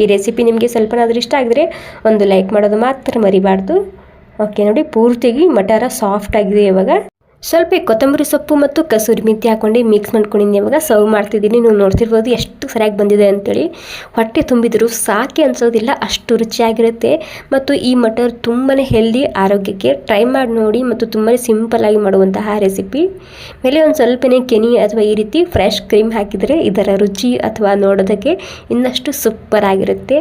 ಈ ರೆಸಿಪಿ ನಿಮಗೆ ಸ್ವಲ್ಪನಾದರೂ ಇಷ್ಟ ಆಗಿದ್ರೆ ಒಂದು ಲೈಕ್ ಮಾಡೋದು ಮಾತ್ರ ಮರಿಬಾರ್ದು. ಓಕೆ ನೋಡಿ ಪೂರ್ತಿಯಾಗಿ ಮಟಾರ ಸಾಫ್ಟ್ ಆಗಿದೆ ಇವಾಗ. ಸ್ವಲ್ಪ ಕೊತ್ತಂಬರಿ ಸೊಪ್ಪು ಮತ್ತು ಕಸೂರಿ ಮೆಂತಿ ಹಾಕೊಂಡು ಮಿಕ್ಸ್ ಮಾಡ್ಕೊಂಡಿದ್ದೀನಿ ಇವಾಗ ಸರ್ವ್ ಮಾಡ್ತಿದ್ದೀನಿ. ನೀವು ನೋಡ್ತಿರ್ಬೋದು ಎಷ್ಟು ಸರಿಯಾಗಿ ಬಂದಿದೆ ಅಂತೇಳಿ. ಹೊಟ್ಟೆ ತುಂಬಿದ್ರು, ಸಾಕೆ ಅನ್ಸೋದಿಲ್ಲ, ಅಷ್ಟು ರುಚಿಯಾಗಿರುತ್ತೆ. ಮತ್ತು ಈ ಮಟರ್ ತುಂಬಾ ಹೆಲ್ದಿ ಆರೋಗ್ಯಕ್ಕೆ ಟ್ರೈ ಮಾಡಿ ನೋಡಿ ಮತ್ತು ತುಂಬಾ ಸಿಂಪಲ್ ಆಗಿ ಮಾಡುವಂತಹ ರೆಸಿಪಿ ಮೇಲೆ ಒಂದು ಸ್ವಲ್ಪನೇ ಕೆನಿ ಅಥವಾ ಈ ರೀತಿ ಫ್ರೆಶ್ ಕ್ರೀಮ್ ಹಾಕಿದರೆ ಇದರ ರುಚಿ ಅಥವಾ ನೋಡೋದಕ್ಕೆ ಇನ್ನಷ್ಟು ಸೂಪರ್ ಆಗಿರುತ್ತೆ.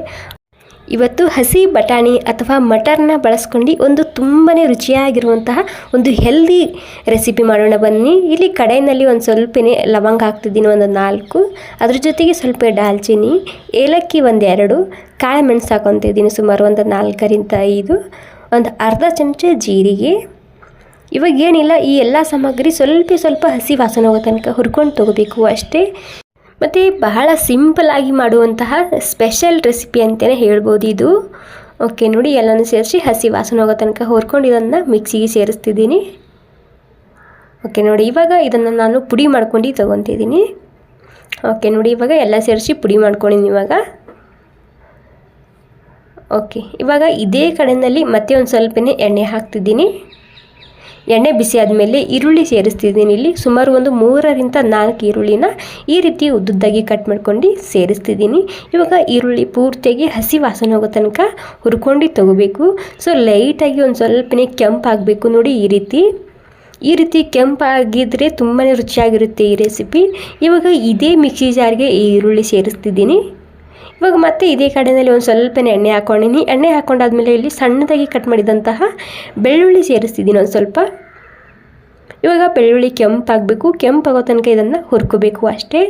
ಇವತ್ತು ಹಸಿ ಬಟಾಣಿ ಅಥವಾ ಮಟರ್ನ ಬಳಸ್ಕೊಂಡು ಒಂದು ತುಂಬಾ ರುಚಿಯಾಗಿರುವಂತಹ ಒಂದು ಹೆಲ್ದಿ ರೆಸಿಪಿ ಮಾಡೋಣ ಬನ್ನಿ. ಇಲ್ಲಿ ಕಡಾಯಿನಲ್ಲಿ ಒಂದು ಸ್ವಲ್ಪನೇ ಲವಂಗ ಹಾಕ್ತಿದ್ದೀನಿ, ಒಂದು ನಾಲ್ಕು. ಅದ್ರ ಜೊತೆಗೆ ಸ್ವಲ್ಪ ದಾಲ್ಚಿನ್ನಿ ಏಲಕ್ಕಿ ಒಂದೆರಡು ಕಾಳು ಮೆಣಸು ಹಾಕೊತಿದ್ದೀನಿ ಸುಮಾರು ಒಂದು ನಾಲ್ಕರಿಂದ ಐದು. ಒಂದು ಅರ್ಧ ಚಮಚ ಜೀರಿಗೆ. ಇವಾಗ ಏನಿಲ್ಲ, ಈ ಎಲ್ಲ ಸಾಮಗ್ರಿ ಸ್ವಲ್ಪ ಸ್ವಲ್ಪ ಹಸಿ ವಾಸನೆ ಹೋಗೋ ತನಕ ಹುರ್ಕೊಂಡು ತೊಗೋಬೇಕು ಅಷ್ಟೇ. ಮತ್ತು ಬಹಳ ಸಿಂಪಲ್ಲಾಗಿ ಮಾಡುವಂತಹ ಸ್ಪೆಷಲ್ ರೆಸಿಪಿ ಅಂತಲೇ ಹೇಳ್ಬೋದು ಇದು. ಓಕೆ ನೋಡಿ, ಎಲ್ಲನೂ ಸೇರಿಸಿ ಹಸಿ ವಾಸನೆ ಹೋಗೋ ತನಕ ಹೊರ್ಕೊಂಡು ಇದನ್ನು ಮಿಕ್ಸಿಗೆ ಸೇರಿಸ್ತಿದ್ದೀನಿ. ಓಕೆ ನೋಡಿ, ಇವಾಗ ಇದನ್ನು ನಾನು ಪುಡಿ ಮಾಡ್ಕೊಂಡು ತೊಗೊತಿದ್ದೀನಿ. ಓಕೆ ನೋಡಿ, ಇವಾಗ ಎಲ್ಲ ಸೇರಿಸಿ ಪುಡಿ ಮಾಡ್ಕೊಂಡಿದ್ದೀನಿ ಇವಾಗ. ಓಕೆ ಇವಾಗ ಇದೇ ಕಡೆಯಲ್ಲಿ ಮತ್ತೆ ಒಂದು ಸ್ವಲ್ಪನೇ ಎಣ್ಣೆ ಹಾಕ್ತಿದ್ದೀನಿ. ಎಣ್ಣೆ ಬಿಸಿ ಆದಮೇಲೆ ಈರುಳ್ಳಿ ಸೇರಿಸ್ತಿದ್ದೀನಿ ಇಲ್ಲಿ. ಸುಮಾರು ಒಂದು ಮೂರರಿಂದ ನಾಲ್ಕು ಈರುಳ್ಳಿನ ಈ ರೀತಿ ಉದ್ದುದ್ದಾಗಿ ಕಟ್ ಮಾಡ್ಕೊಂಡು ಸೇರಿಸ್ತಿದ್ದೀನಿ. ಇವಾಗ ಈರುಳ್ಳಿ ಪೂರ್ತಿಯಾಗಿ ಹಸಿ ವಾಸನೆ ಹೋಗೋ ತನಕ ಹುರ್ಕೊಂಡು ತೊಗೋಬೇಕು. ಸೊ ಲೈಟಾಗಿ ಒಂದು ಸ್ವಲ್ಪನೇ ಕೆಂಪಾಗಬೇಕು ನೋಡಿ ಈ ರೀತಿ. ಈ ರೀತಿ ಕೆಂಪಾಗಿದ್ದರೆ ತುಂಬಾ ರುಚಿಯಾಗಿರುತ್ತೆ ಈ ರೆಸಿಪಿ ಇವಾಗ ಇದೇ ಮಿಕ್ಸಿ ಜಾರ್ಗೆ ಈರುಳ್ಳಿ ಸೇರಿಸ್ತಿದ್ದೀನಿ. ಇವಾಗ ಮತ್ತೆ ಇದೇ ಕಡೆಯಲ್ಲಿ ಒಂದು ಸ್ವಲ್ಪನೇ ಎಣ್ಣೆ ಹಾಕೊಂಡಿನಿ. ಎಣ್ಣೆ ಹಾಕೊಂಡಾದ್ಮೇಲೆ ಇಲ್ಲಿ ಸಣ್ಣದಾಗಿ ಕಟ್ ಮಾಡಿದಂತಹ ಬೆಳ್ಳುಳ್ಳಿ ಸೇರಿಸ್ತಿದ್ದೀನಿ ಒಂದು ಸ್ವಲ್ಪ. ಇವಾಗ ಬೆಳ್ಳುಳ್ಳಿ ಕೆಂಪಾಗಬೇಕು ಕೆಂಪಾಗೋ ತನಕ ಇದನ್ನು ಹುರ್ಕೋಬೇಕು ಅಷ್ಟೇ.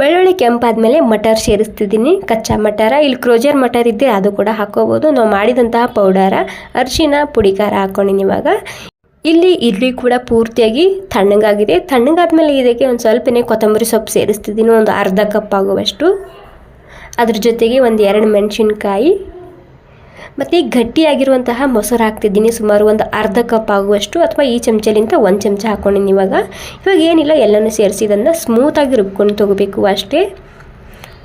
ಬೆಳ್ಳುಳ್ಳಿ ಕೆಂಪಾದಮೇಲೆ ಮಟರ್ ಸೇರಿಸ್ತಿದ್ದೀನಿ ಕಚ್ಚಾ ಮಟರ. ಇಲ್ಲಿ ಕ್ರೋಜರ್ ಮಟರ್ ಇದ್ದರೆ ಅದು ಕೂಡ ಹಾಕೋಬೋದು ನಾವು ಮಾಡಿದಂತಹ ಪೌಡರ, ಅರಿಶಿನ ಪುಡಿ ಖಾರ ಹಾಕ್ಕೊಂಡಿನಿ ಇವಾಗ. ಇಲ್ಲಿ ಇಡ್ಲಿ ಕೂಡ ಪೂರ್ತಿಯಾಗಿ ತಣ್ಣಗಾಗಿದೆ. ತಣ್ಣಗಾದ್ಮೇಲೆ ಇದಕ್ಕೆ ಒಂದು ಸ್ವಲ್ಪನೇ ಕೊತ್ತಂಬರಿ ಸೊಪ್ಪು ಸೇರಿಸ್ತಿದ್ದೀನಿ. ಒಂದು ಅರ್ಧ ಕಪ್ ಆಗುವಷ್ಟು. ಅದ್ರ ಜೊತೆಗೆ ಒಂದು ಎರಡು ಮೆಣಸಿನ್ಕಾಯಿ. ಮತ್ತು ಗಟ್ಟಿಯಾಗಿರುವಂತಹ ಮೊಸರು ಹಾಕ್ತಿದ್ದೀನಿ. ಸುಮಾರು ಒಂದು ಅರ್ಧ ಕಪ್ ಆಗುವಷ್ಟು ಅಥವಾ ಈ ಚಮಚಲಿಂದ ಒಂದು ಚಮಚ ಹಾಕ್ಕೊಂಡಿನಿ ಇವಾಗ. ಇವಾಗ ಏನಿಲ್ಲ, ಎಲ್ಲನೂ ಸೇರಿಸಿ ಇದನ್ನು ಸ್ಮೂತಾಗಿ ರುಬ್ಕೊಂಡು ತೊಗೋಬೇಕು ಅಷ್ಟೇ.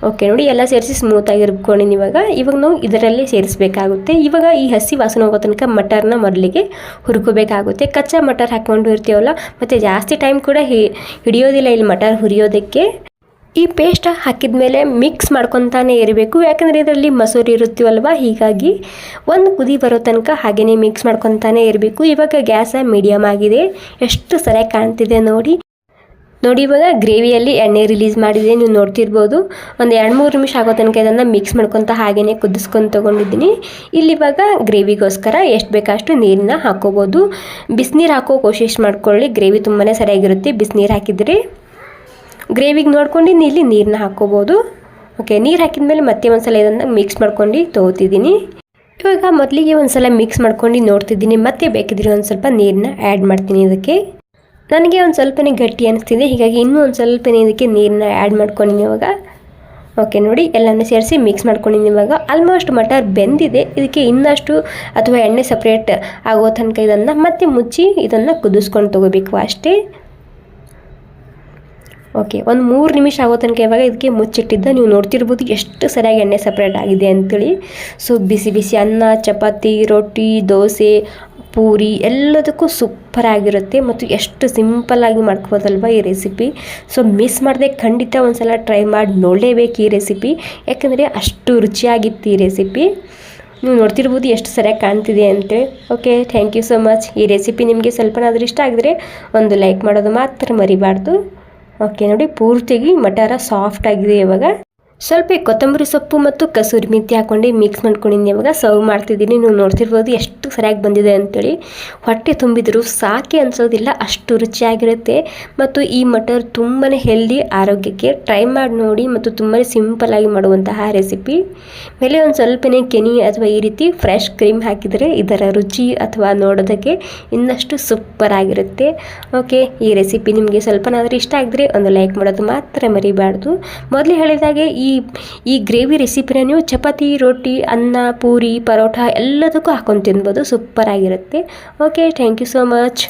ಓಕೆ, ನೋಡಿ, ಎಲ್ಲ ಸೇರಿಸಿ ಸ್ಮೂತಾಗಿ ರುಬ್ಕೊಂಡಿನಿ ಇವಾಗ ಇವಾಗ ನಾವು ಇದರಲ್ಲಿ ಸೇರಿಸಬೇಕಾಗುತ್ತೆ. ಇವಾಗ ಈ ಹಸಿ ವಾಸನೆ ಹೋಗೋ ತನಕ ಮಟರ್ನ ಮೊದಲಿಗೆ ಹುರ್ಕೋಬೇಕಾಗುತ್ತೆ. ಕಚ್ಚಾ ಮಟರ್ ಹಾಕ್ಕೊಂಡು ಇರ್ತೀವಲ್ಲ, ಮತ್ತು ಜಾಸ್ತಿ ಟೈಮ್ ಕೂಡ ಹಿಡಿಯೋದಿಲ್ಲ ಇಲ್ಲಿ ಮಟರ್ ಹುರಿಯೋದಕ್ಕೆ. ಈ ಪೇಸ್ಟ್ ಹಾಕಿದ ಮೇಲೆ ಮಿಕ್ಸ್ ಮಾಡ್ಕೊತಾನೆ ಇರಬೇಕು. ಯಾಕಂದರೆ ಇದರಲ್ಲಿ ಮೊಸರು ಇರುತ್ತೀವಲ್ವ, ಹೀಗಾಗಿ ಒಂದು ಕುದಿ ಬರೋ ತನಕ ಹಾಗೆಯೇ ಮಿಕ್ಸ್ ಮಾಡ್ಕೊತಾನೆ ಇರಬೇಕು. ಇವಾಗ ಗ್ಯಾಸ ಮೀಡಿಯಮ್ ಆಗಿದೆ. ಎಷ್ಟು ಸರಿಯಾಗಿ ಕಾಣ್ತಿದೆ ನೋಡಿ. ನೋಡಿ, ಇವಾಗ ಗ್ರೇವಿಯಲ್ಲಿ ಎಣ್ಣೆ ರಿಲೀಸ್ ಮಾಡಿದೆ ನೀವು ನೋಡ್ತಿರ್ಬೋದು. ಒಂದು ಎರಡು ಮೂರು ನಿಮಿಷ ಆಗೋ ತನಕ ಇದನ್ನು ಮಿಕ್ಸ್ ಮಾಡ್ಕೊತ ಹಾಗೆಯೇ ಕುದಿಸ್ಕೊಂಡು ತೊಗೊಂಡಿದ್ದೀನಿ. ಇಲ್ಲಿ ಇವಾಗ ಗ್ರೇವಿಗೋಸ್ಕರ ಎಷ್ಟು ಬೇಕಷ್ಟು ನೀರನ್ನ ಹಾಕೋಬೋದು. ಬಿಸಿನೀರು ಹಾಕೋ ಕೋಶಿಶ್ ಮಾಡ್ಕೊಳ್ಳಿ, ಗ್ರೇವಿ ತುಂಬಾ ಸರಿಯಾಗಿರುತ್ತೆ. ಬಿಸಿನೀರು ಹಾಕಿದರೆ ಗ್ರೇವಿಗೆ ನೋಡ್ಕೊಂಡು ಇಲ್ಲಿ ನೀರನ್ನ ಹಾಕೋಬೋದು. ಓಕೆ ನೀರು ಹಾಕಿದ ಮೇಲೆ ಮತ್ತೆ ಒಂದ್ಸಲ ಇದನ್ನು ಮಿಕ್ಸ್ ಮಾಡ್ಕೊಂಡು ತೊಗೋತಿದ್ದೀನಿ. ಇವಾಗ ಮೊದಲಿಗೆ ಒಂದ್ಸಲ ಮಿಕ್ಸ್ ಮಾಡ್ಕೊಂಡು ನೋಡ್ತಿದ್ದೀನಿ. ಮತ್ತೆ ಬೇಕಿದ್ರೆ ಒಂದು ಸ್ವಲ್ಪ ನೀರನ್ನ ಆ್ಯಡ್ ಮಾಡ್ತೀನಿ ಇದಕ್ಕೆ. ನನಗೆ ಒಂದು ಸ್ವಲ್ಪನೇ ಗಟ್ಟಿ ಅನಿಸ್ತಿದೆ. ಹೀಗಾಗಿ ಇನ್ನೂ ಒಂದು ಸ್ವಲ್ಪನೇ ಇದಕ್ಕೆ ನೀರನ್ನ ಆ್ಯಡ್ ಮಾಡ್ಕೊಂಡಿನಿ ಇವಾಗ. ಓಕೆ ನೋಡಿ, ಎಲ್ಲನೂ ಸೇರಿಸಿ ಮಿಕ್ಸ್ ಮಾಡ್ಕೊಂಡಿದ್ದೀನಿ ಇವಾಗ. ಆಲ್ಮೋಸ್ಟ್ ಮಟರ್ ಬೆಂದಿದೆ. ಇದಕ್ಕೆ ಇನ್ನಷ್ಟು ಅಥವಾ ಎಣ್ಣೆ ಸಪ್ರೇಟ್ ಆಗೋ ತನಕ ಇದನ್ನು ಮತ್ತೆ ಮುಚ್ಚಿ ಇದನ್ನು ಕುದಿಸ್ಕೊಂಡು ತೊಗೋಬೇಕು ಅಷ್ಟೇ. ಓಕೆ ಒಂದು ಮೂರು ನಿಮಿಷ ಆಗೋ ತನಕ ಇವಾಗ ಇದಕ್ಕೆ ಮುಚ್ಚಿಟ್ಟಿದ್ದ. ನೀವು ನೋಡ್ತಿರ್ಬೋದು ಎಷ್ಟು ಸರಿಯಾಗಿ ಎಣ್ಣೆ ಸಪ್ರೇಟ್ ಆಗಿದೆ ಅಂಥೇಳಿ ಸೊ ಬಿಸಿ ಬಿಸಿ ಅನ್ನ, ಚಪಾತಿ, ರೊಟ್ಟಿ, ದೋಸೆ ಪೂರಿ ಎಲ್ಲದಕ್ಕೂ ಸೂಪರ್ ಆಗಿರುತ್ತೆ ಮತ್ತು ಎಷ್ಟು ಸಿಂಪಲ್ಲಾಗಿ ಮಾಡ್ಕೋಬೋದಲ್ವ ಈ ರೆಸಿಪಿ ಸೊ ಮಿಸ್ ಮಾಡದೆ ಖಂಡಿತ ಒಂದು ಸಲ ಟ್ರೈ ಮಾಡಿ ನೋಡಲೇಬೇಕು ಈ ರೆಸಿಪಿ ಯಾಕಂದರೆ ಅಷ್ಟು ರುಚಿಯಾಗಿತ್ತು ಈ ರೆಸಿಪಿ ನೀವು ನೋಡ್ತಿರ್ಬೋದು ಎಷ್ಟು ಸರಿಯಾಗಿ ಕಾಣ್ತಿದೆ ಅಂತೇಳಿ okay thank you so much ಈ ರೆಸಿಪಿ ನಿಮಗೆ ಸ್ವಲ್ಪನಾದರೂ ಇಷ್ಟ ಆಗಿದ್ರೆ ಒಂದು ಲೈಕ್ ಮಾಡೋದು ಮಾತ್ರ ಮರಿಬಾರ್ದು. ಓಕೆ ನೋಡಿ ಪೂರ್ತಿಯಾಗಿ ಮಟಾರ ಸಾಫ್ಟ್ ಆಗಿದೆ ಇವಾಗ. ಸ್ವಲ್ಪ ಕೊತ್ತಂಬರಿ ಸೊಪ್ಪು ಮತ್ತು ಕಸೂರಿ ಮೆಂತಿ ಹಾಕೊಂಡು ಮಿಕ್ಸ್ ಮಾಡ್ಕೊಂಡಿದ್ದೀನಿ ಇವಾಗ ಸರ್ವ್ ಮಾಡ್ತಿದ್ದೀನಿ. ನೀವು ನೋಡ್ತಿರ್ಬೋದು ಎಷ್ಟು ಸರಿಯಾಗಿ ಬಂದಿದೆ ಅಂತೇಳಿ. ಹೊಟ್ಟೆ ತುಂಬಿದ್ರು ಸಾಕೆ ಅನ್ಸೋದಿಲ್ಲ, ಅಷ್ಟು ರುಚಿಯಾಗಿರುತ್ತೆ. ಮತ್ತು ಈ ಮಟರ್ ತುಂಬಾ ಹೆಲ್ದಿ ಆರೋಗ್ಯಕ್ಕೆ ಟ್ರೈ ಮಾಡಿ ನೋಡಿ ಮತ್ತು ತುಂಬಾ ಸಿಂಪಲ್ಲಾಗಿ ಮಾಡುವಂತಹ ರೆಸಿಪಿ ಮೇಲೆ ಒಂದು ಸ್ವಲ್ಪನೇ ಕೆನಿ ಅಥವಾ ಈ ರೀತಿ ಫ್ರೆಶ್ ಕ್ರೀಮ್ ಹಾಕಿದರೆ ಇದರ ರುಚಿ ಅಥವಾ ನೋಡೋದಕ್ಕೆ ಇನ್ನಷ್ಟು ಸೂಪರ್ ಆಗಿರುತ್ತೆ. ಓಕೆ ಈ ರೆಸಿಪಿ ನಿಮಗೆ ಸ್ವಲ್ಪನಾದರೂ ಇಷ್ಟ ಆಗಿದ್ರೆ ಒಂದು ಲೈಕ್ ಮಾಡೋದು ಮಾತ್ರ ಮರಿಬಾರ್ದು. ಮೊದಲು ಹೇಳಿದಾಗೆ ಈ ಈ ಗ್ರೇವಿ ರೆಸಿಪಿನ ನೀವು ಚಪಾತಿ ರೊಟ್ಟಿ ಅನ್ನ, ಪೂರಿ ಪರೋಟ ಎಲ್ಲದಕ್ಕೂ ಹಾಕೊಂಡು ತಿನ್ಬೋದು. ಸೂಪರ್ ಆಗಿರುತ್ತೆ. Okay thank you so much